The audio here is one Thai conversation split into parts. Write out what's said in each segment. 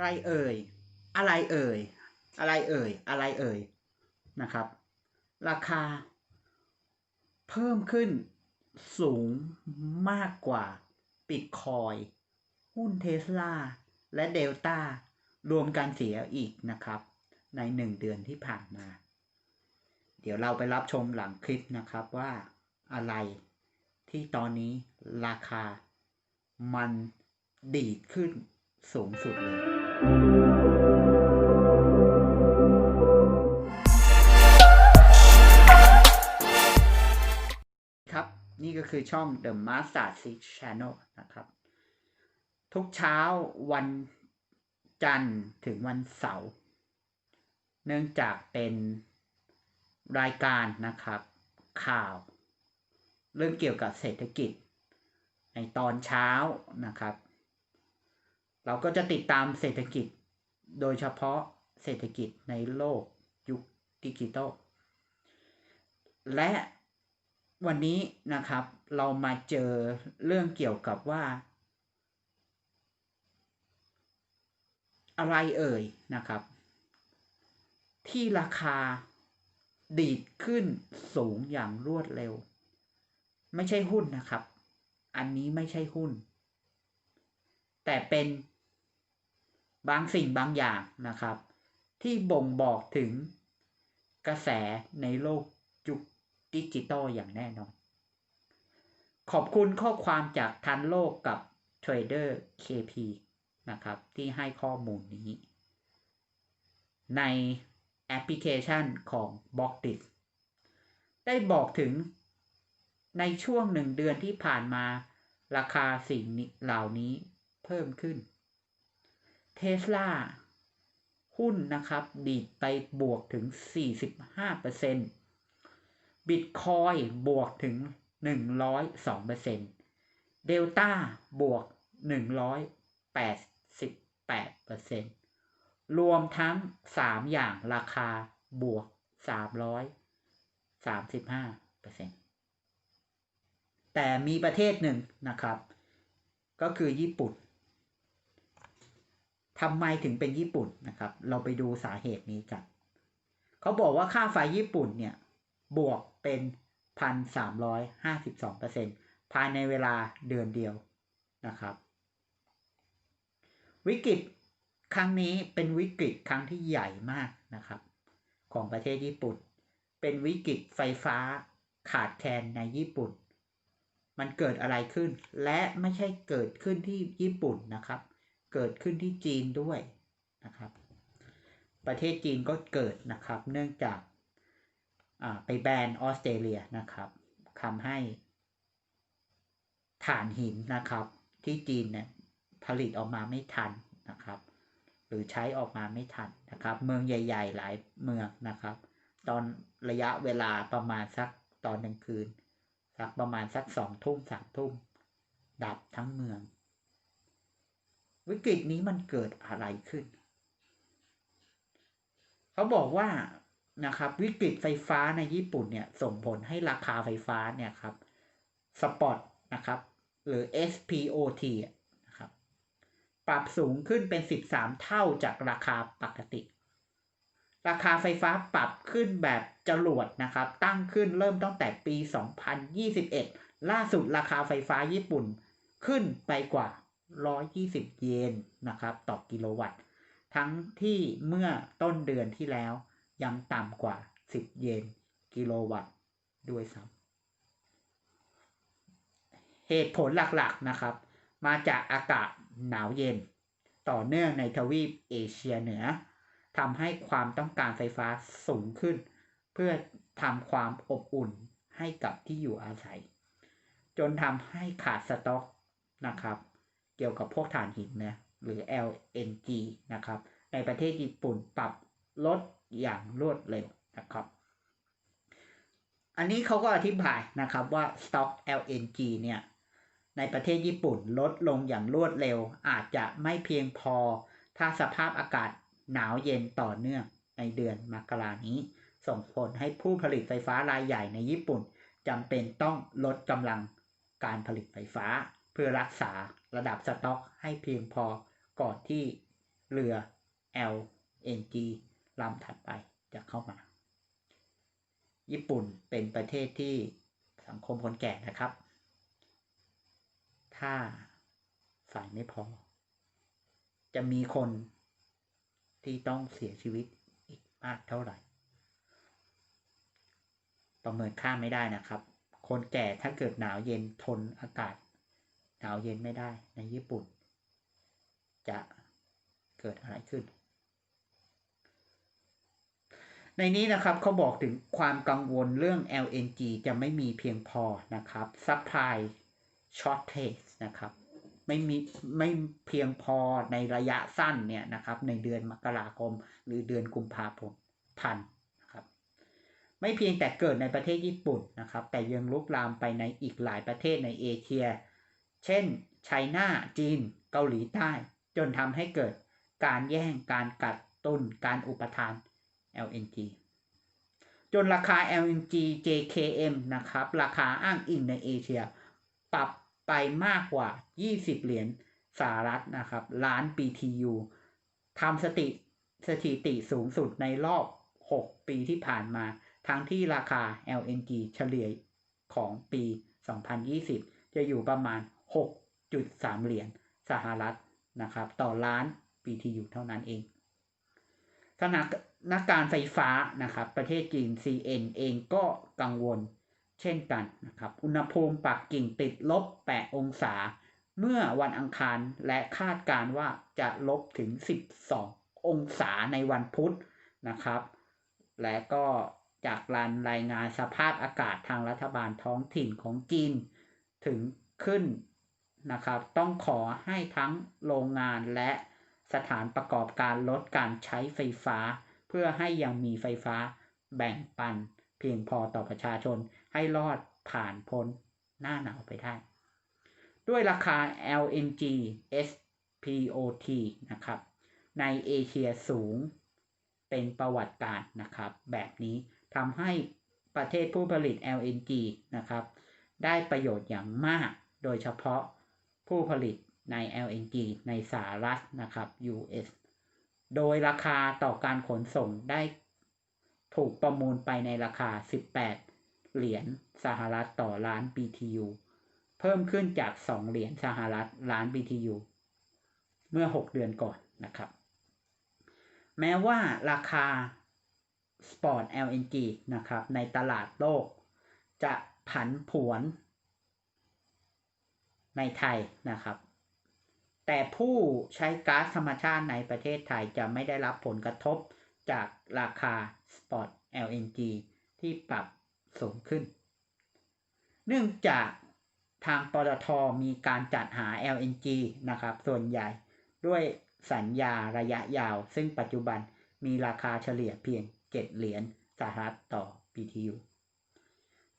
อะไรเอ่ย อะไรเอ่ย อะไรเอ่ย อะไรเอ่ย นะครับ ราคา เพิ่มขึ้นสูงมากกว่าบิตคอยหุ้นเทสลาและเดลต้ารวมกันเสียอีกนะครับ ในหนึ่งเดือนที่ผ่านมา เดี๋ยวเราไปรับชมหลังคลิปนะครับว่าอะไรที่ตอนนี้ราคามันดีดขึ้นสูงสุดเลย ครับ นี่ก็คือช่อง The Master Six Channel นะครับ ทุกเช้าวันจันทร์ถึงวันเสาร์ เนื่องจากเป็นรายการนะครับ ข่าว เรื่องเกี่ยวกับเศรษฐกิจ ในตอนเช้านะครับ เราก็จะติดตามเศรษฐกิจ โดยเฉพาะเศรษฐกิจในโลกยุคดิจิตอลและวันนี้นะครับเรามาเจอเรื่องเกี่ยวกับว่า อะไรเอ่ยนะครับ ที่ราคาดีดขึ้นสูงอย่างรวดเร็ว ไม่ใช่หุ้นนะครับ อันนี้ไม่ใช่หุ้น แต่เป็น บางสิ่งบางอย่างนะครับ ที่บ่งบอกถึงกระแสในโลกยุคดิจิตอลอย่างแน่นอน ขอบคุณข้อความจากทันโลกกับ Trader KP นะครับ ที่ให้ข้อมูลนี้ ในแอปพลิเคชันของ b l o c k d i t ได้บอกถึงในช่วงหนึ่งเดือนที่ผ่านมาราคาสิ่งเหล่านี้เพิ่มขึ้น เทสลาหุ้นนะครับ ดีดไปบวกถึง 45%บิตคอยบวกถึง 102%เดลต้าบวก 188%รวมทั้ง 3 อย่างราคาบวก 335%แต่มีประเทศหนึ่งนะครับ ก็คือญี่ปุ่น ทำไมถึงเป็นญี่ปุ่นนะครับ เราไปดูสาเหตุนี้กันเขาบอกว่าค่าไฟญี่ปุ่นเนี่ย บวกเป็นพันสามร้อยห้าสิบสองเปอร์เซ็นภายในเวลาเดือนเดียวนะครับ วิกฤตครั้งนี้เป็นวิกฤตครั้งที่ใหญ่มากนะครับ ของประเทศญี่ปุ่น เป็นวิกฤตไฟฟ้าขาดแคลนในญี่ปุ่น มันเกิดอะไรขึ้น และไม่ใช่เกิดขึ้นที่ญี่ปุ่นนะครับ เกิดขึ้นที่จีนด้วยนะครับ ประเทศจีนก็เกิดนะครับ เนื่องจากไปแบนออสเตรเลียนะครับทำให้ถ่านหินนะครับ ที่จีนเนี่ยผลิตออกมาไม่ทันนะครับ หรือใช้ออกมาไม่ทันนะครับ เมืองใหญ่ ๆ หลายเมืองนะครับ ตอนระยะเวลาประมาณสักตอนกลางคืนสักประมาณสักสองทุ่มสามทุ่มดับทั้งเมือง วิกฤตนี้มันเกิดอะไรขึ้น เขาบอกว่านะครับวิกฤตไฟฟ้าในญี่ปุ่นเนี่ยส่งผลให้ราคาไฟฟ้าเนี่ยครับสปอตนะครับ หรือ SPOT นะครับ ปรับสูงขึ้นเป็น 13 เท่าจากราคาปกติ ราคาไฟฟ้าปรับขึ้นแบบจรวดนะครับ ตั้งขึ้นเริ่มตั้งแต่ปี 2021 ล่าสุดราคาไฟฟ้าญี่ปุ่นขึ้นไปกว่า 120 เยนนะครับ ต่อกิโลวัตต์ ทั้งที่เมื่อต้นเดือนที่แล้วยังต่ำกว่า 10 เยนกิโลวัตต์ด้วยซ้ำเหตุผลหลักๆนะครับ มาจากอากาศหนาวเย็น ต่อเนื่องในทวีปเอเชียเหนือทำให้ความต้องการไฟฟ้าสูงขึ้น เพื่อทำความอบอุ่นให้กับที่อยู่อาศัย จนทำให้ขาดสต็อกนะครับ เกี่ยวกับพวกถ่านหินนะหรือ LNG นะครับ ในประเทศญี่ปุ่นปรับลดอย่างรวดเร็วนะครับ อันนี้เขาก็อธิบายนะครับว่าสต็อก LNG เนี่ยในประเทศญี่ปุ่นลดลงอย่างรวดเร็ว อาจจะไม่เพียงพอถ้าสภาพอากาศหนาวเย็นต่อเนื่องในเดือนมกรานี้ ส่งผลให้ผู้ผลิตไฟฟ้ารายใหญ่ในญี่ปุ่นจำเป็นต้องลดกำลังการผลิตไฟฟ้า เพื่อรักษาระดับสต็อกให้เพียงพอก่อนที่เรือ LNG ลำถัดไปจะเข้ามา ญี่ปุ่นเป็นประเทศที่สังคมคนแก่นะครับ ถ้าฝ่ายไม่พอ จะมีคนที่ต้องเสียชีวิตอีกมากเท่าไหร่ ประเมินค่าไม่ได้นะครับ คนแก่ถ้าเกิดหนาวเย็นทนอากาศ หนาวเย็นไม่ได้ในญี่ปุ่น จะเกิดอะไรขึ้น ในนี้นะครับเขาบอกถึงความกังวลเรื่อง LNG จะไม่มีเพียงพอนะครับ supply shortage นะครับ ไม่มีไม่เพียงพอในระยะสั้นเนี่ยนะครับ ในเดือนมกราคม หรือเดือนกุมภาพันธ์นะครับไม่เพียงแต่เกิดในประเทศญี่ปุ่นนะครับ แต่ยังลุกลามไปในอีกหลายประเทศในเอเชีย เช่นไชน่าจีน เกาหลีใต้ จนทำให้เกิดการแย่งการกัดตุนการอุปทาน LNG จนราคา LNG JKM นะครับ ราคาอ้างอิงในเอเชีย ปรับไปมากกว่า 20 เหรียญสหรัฐนะครับ ล้าน BTU ทำสติสถิติสูงสุดในรอบ 6 ปีที่ผ่านมา ทั้งที่ราคา LNG เฉลี่ยของปี 2020 จะอยู่ประมาณ 6.3 เหรียญสหรัฐนะครับ ต่อล้าน BTU เท่านั้นเองขณะนักการไฟฟ้านะครับ ประเทศจีน CN เองก็กังวลเช่นกันนะครับ อุณหภูมิปักกิ่งติดลบ 8 องศา เมื่อวันอังคารและคาดการว่าจะลบถึง 12 องศาในวันพุธนะครับ และก็จากรานรายงานสภาพอากาศทางรัฐบาลท้องถิ่นของจีน ถึงขึ้น นะครับ ต้องขอให้ทั้งโรงงานและสถานประกอบการลดการใช้ไฟฟ้า เพื่อให้ยังมีไฟฟ้าแบ่งปัน เพียงพอต่อประชาชนให้รอดผ่านพ้นหน้าหนาวไปได้ ด้วยราคา LNG SPOT นะครับ ในเอเชียสูงเป็นประวัติการนะครับ แบบนี้ทำให้ประเทศผู้ผลิต LNG นะครับ ได้ประโยชน์อย่างมาก โดยเฉพาะ ผู้ผลิตใน LNG ในสหรัฐนะครับ US โดยราคาต่อการขนส่งได้ถูกประมูลไปในราคา 18 เหรียญสหรัฐต่อล้าน BTU เพิ่มขึ้นจาก 2 เหรียญสหรัฐล้าน BTU เมื่อ 6 เดือนก่อนนะครับ แม้ว่าราคา Spot LNG นะครับในตลาดโลก จะผันผวน ในไทยนะครับ แต่ผู้ใช้ก๊าซธรรมชาติในประเทศไทยจะไม่ได้รับผลกระทบจากราคา Spot LNG ที่ปรับสูงขึ้น เนื่องจากทางปตทมีการจัดหา LNG นะครับ ส่วนใหญ่ด้วยสัญญาระยะยาว ซึ่งปัจจุบันมีราคาเฉลี่ยเพียง 7 เหรียญสหรัฐต่อ BTU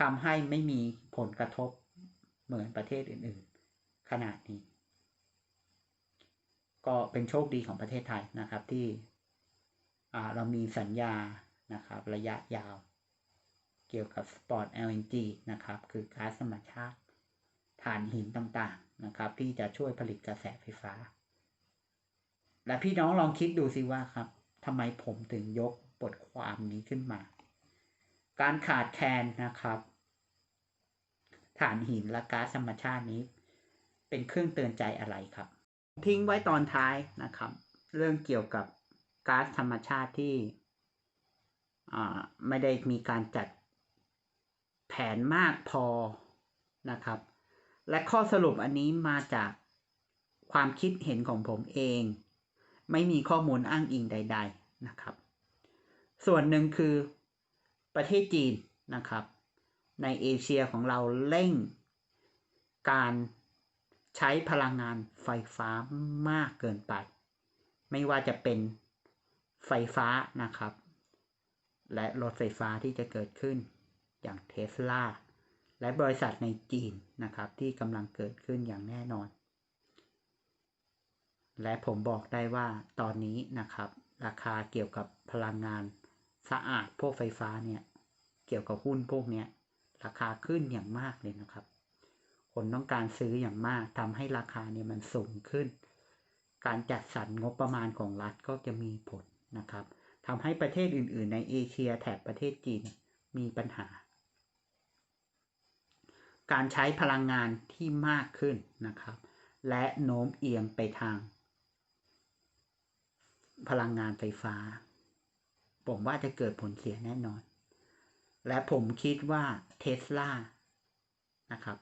ทำให้ไม่มีผลกระทบเหมือนประเทศอื่น ขนาดนี้ ก็เป็นโชคดีของประเทศไทยนะครับที่เรามีสัญญานะครับระยะยาว เกี่ยวกับ Spot LNG นะครับคือก๊าซธรรมชาติถ่านหินต่างๆนะครับ ที่จะช่วยผลิตกระแสไฟฟ้า และพี่น้องลองคิดดูสิว่าครับทำไมผมถึงยกบทความนี้ขึ้นมา การขาดแคลนนะครับ ถ่านหินและก๊าซธรรมชาตินี้ เป็นเครื่องเตือนใจอะไรครับ ทิ้งไว้ตอนท้ายนะครับ เรื่องเกี่ยวกับก๊าซธรรมชาติที่ไม่ได้มีการจัดแผนมากพอนะครับ และข้อสรุปอันนี้มาจากความคิดเห็นของผมเอง ไม่มีข้อมูลอ้างอิงใด ๆนะครับ ส่วนหนึ่งคือประเทศจีนนะครับ ในเอเชียของเราเร่งการ ใช้พลังงานไฟฟ้ามากเกินไป ไม่ว่าจะเป็นไฟฟ้านะครับ และรถไฟฟ้าที่จะเกิดขึ้นอย่างเทสลาและบริษัทในจีนนะครับที่กำลังเกิดขึ้นอย่างแน่นอน และผมบอกได้ว่าตอนนี้นะครับ ราคาเกี่ยวกับพลังงานสะอาดพวกไฟฟ้าเนี่ย เกี่ยวกับหุ้นพวกนี้ราคาขึ้นอย่างมากเลยนะครับ คนต้องการซื้ออย่างมากทำให้ราคาเนี่ยมันสูงขึ้น การจัดสรรงบประมาณของรัฐก็จะมีผลนะครับทำให้ประเทศอื่น ๆ ในเอเชียแถบประเทศจีนมีปัญหา การใช้พลังงานที่มากขึ้นนะครับ และโน้มเอียงไปทาง พลังงานไฟฟ้า ผมว่าจะเกิดผลเสียแน่นอน และผมคิดว่าเทสลานะครับ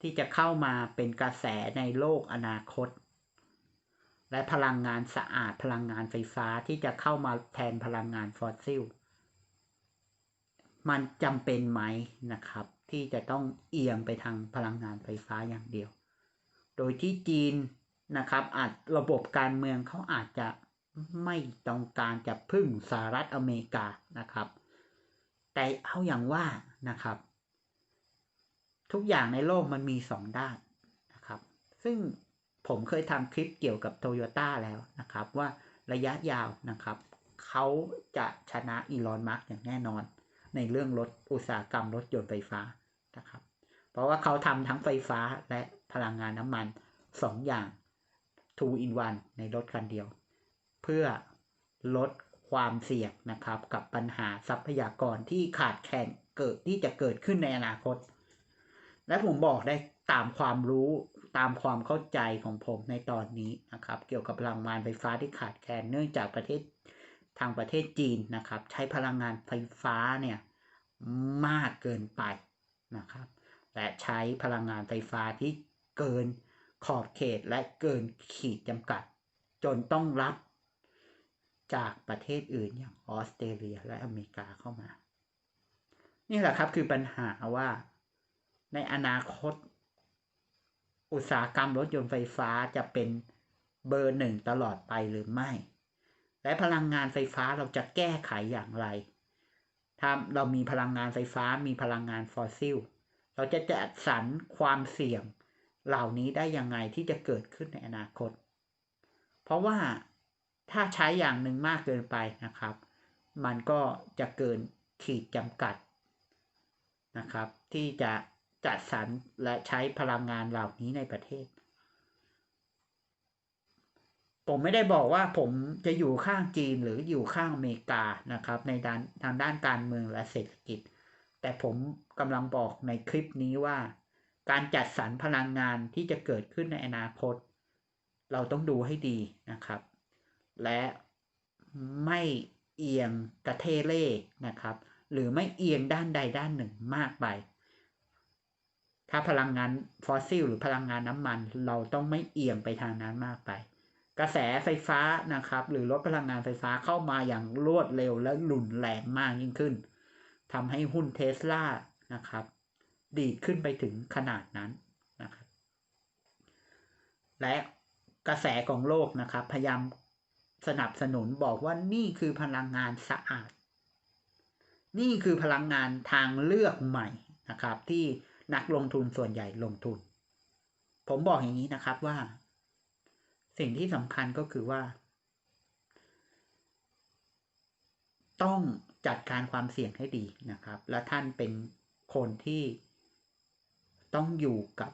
ที่จะเข้ามาเป็นกระแสในโลกอนาคต และพลังงานสะอาดพลังงานไฟฟ้าที่จะเข้ามาแทนพลังงานฟอสซิล มันจำเป็นไหมนะครับ ที่จะต้องเอียงไปทางพลังงานไฟฟ้าอย่างเดียว โดยที่จีนนะครับ อาจระบบการเมืองเขาอาจจะไม่ต้องการจะพึ่งสหรัฐอเมริกานะครับ แต่เอาอย่างว่านะครับ ทุกอย่างในโลกมันมีสองด้านนะครับ ซึ่งผมเคยทำคลิปเกี่ยวกับโตโยต้าแล้วนะครับ ว่าระยะยาวนะครับ เขาจะชนะอีลอนมัสอย่างแน่นอน ในเรื่องรถอุตสาหกรรมรถยนต์ไฟฟ้านะครับ เพราะว่าเขาทำทั้งไฟฟ้าและพลังงานน้ำมันสองอย่าง two in one ในรถคันเดียว เพื่อลดความเสี่ยงนะครับ กับปัญหาทรัพยากรที่ขาดแคลนเกิดที่จะเกิดขึ้นในอนาคต และผมบอกได้ตามความรู้ตามความเข้าใจของผมในตอนนี้นะครับ เกี่ยวกับพลังงานไฟฟ้าที่ขาดแคลนเนื่องจากประเทศทางประเทศจีนนะครับ ใช้พลังงานไฟฟ้าเนี่ยมากเกินไปนะครับ และใช้พลังงานไฟฟ้าที่เกินขอบเขตและเกินขีดจำกัด จนต้องรับจากประเทศอื่นอย่างออสเตรเลียและอเมริกาเข้ามา นี่แหละครับคือปัญหาว่า ในอนาคต อุตสาหกรรมรถยนต์ไฟฟ้าจะเป็นเบอร์หนึ่งตลอดไปหรือไม่ และพลังงานไฟฟ้าเราจะแก้ไขอย่างไร ถ้าเรามีพลังงานไฟฟ้ามีพลังงานฟอสซิล เราจะจัดสรรความเสี่ยง เหล่านี้ได้ยังไงที่จะเกิดขึ้นในอนาคต เพราะว่าถ้าใช้อย่างหนึ่งมากเกินไปนะครับ มันก็จะเกินขีดจำกัดนะครับ ที่จะ จัดสรรและใช้พลังงานเหล่านี้ในประเทศ ผมไม่ได้บอกว่าผมจะอยู่ข้างจีนหรืออยู่ข้างอเมริกานะครับ ในด้านทางด้านการเมืองและเศรษฐกิจ แต่ผมกำลังบอกในคลิปนี้ว่า การจัดสรรพลังงานที่จะเกิดขึ้นในอนาคต เราต้องดูให้ดีนะครับ และไม่เอียงกระเทเล่นะครับ หรือไม่เอียงด้านใดด้านหนึ่งมากไป ถ้าพลังงานฟอสซิลหรือพลังงานน้ำมัน เราต้องไม่เอียงไปทางนั้นมากไป กระแสไฟฟ้านะครับ หรือรถพลังงานไฟฟ้าเข้ามาอย่างรวดเร็วและรุนแรงมากยิ่งขึ้นทำให้หุ้นเทสลานะครับ ดีดขึ้นไปถึงขนาดนั้นนะครับ และกระแสของโลกนะครับ พยายามสนับสนุนบอกว่านี่คือพลังงานสะอาด นี่คือพลังงานทางเลือกใหม่นะครับที่ นักลงทุนส่วนใหญ่ลงทุน ผมบอกอย่างนี้นะครับว่า สิ่งที่สำคัญก็คือว่า ต้องจัดการความเสี่ยงให้ดีนะครับ และท่านเป็นคนที่ต้องอยู่กับ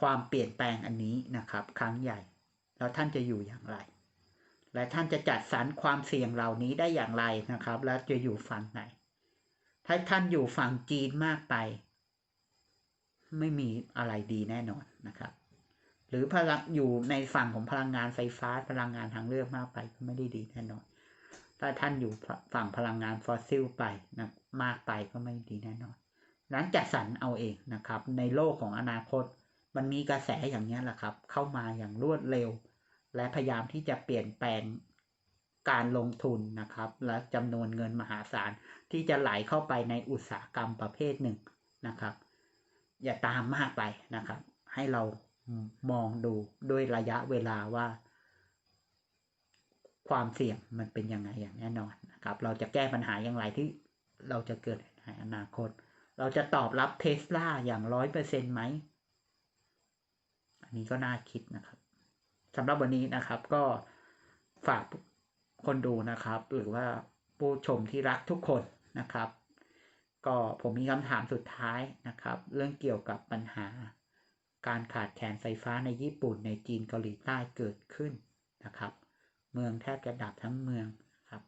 ความเปลี่ยนแปลงอันนี้นะครับ ครั้งใหญ่ แล้วท่านจะอยู่อย่างไร และท่านจะจัดสรรความเสี่ยงเหล่านี้ได้อย่างไรนะครับ แล้วจะอยู่ฝั่งไหน ถ้าท่านอยู่ฝั่งจีนมากไป ไม่มีอะไรดีแน่นอนนะครับ หรือพลังอยู่ในฝั่งของพลังงานไฟฟ้าพลังงานทางเลือกมากไปก็ไม่ได้ดีแน่นอน ถ้าท่านอยู่ฝั่งพลังงานฟอสซิลไปนะมากไปก็ไม่ดีแน่นอนนั้นจัดสรรเอาเองนะครับ ในโลกของอนาคต มันมีกระแสอย่างนี้แหละครับ เข้ามาอย่างรวดเร็ว และพยายามที่จะเปลี่ยนแปลง การลงทุนนะครับ และจำนวนเงินมหาศาลที่จะไหลเข้าไปในอุตสาหกรรมประเภทหนึ่งนะครับ อย่าตามมากไปนะครับ ให้เรามองดูด้วยระยะเวลาว่า ความเสี่ยงมันเป็นยังไงอย่างแน่นอนนะครับ เราจะแก้ปัญหาอย่างไรที่เราจะเกิดในอนาคต เราจะตอบรับเทสลาอย่างร้อยเปอร์เซ็นต์ไหมอันนี้ก็น่าคิดนะครับสำหรับวันนี้นะครับก็ฝาก คนดูนะครับ หรือว่าผู้ชมที่รักทุกคนนะครับ ก็ผมมีคำถามสุดท้ายนะครับ เรื่องเกี่ยวกับปัญหา การขาดแคลนไฟฟ้าในญี่ปุ่นในจีนเกาหลีใต้เกิดขึ้นนะครับ เมืองแทบจะดับทั้งเมืองครับ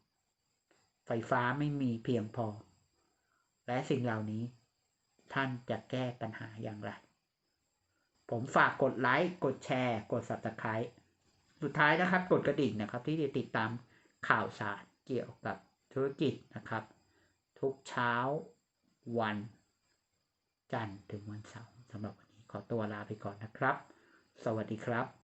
ไฟฟ้าไม่มีเพียงพอ และสิ่งเหล่านี้ ท่านจะแก้ปัญหาอย่างไร ผมฝากกดไลค์กดแชร์ กด subscribe สุดท้ายนะครับ กดกระดิ่งนะครับ ที่จะติดตาม ข่าวสารเกี่ยวกับธุรกิจนะครับ ทุกเช้าวัน จันทร์ถึงวันเสาร์สำหรับวันนี้ขอตัวลาไปก่อนนะครับ สวัสดีครับ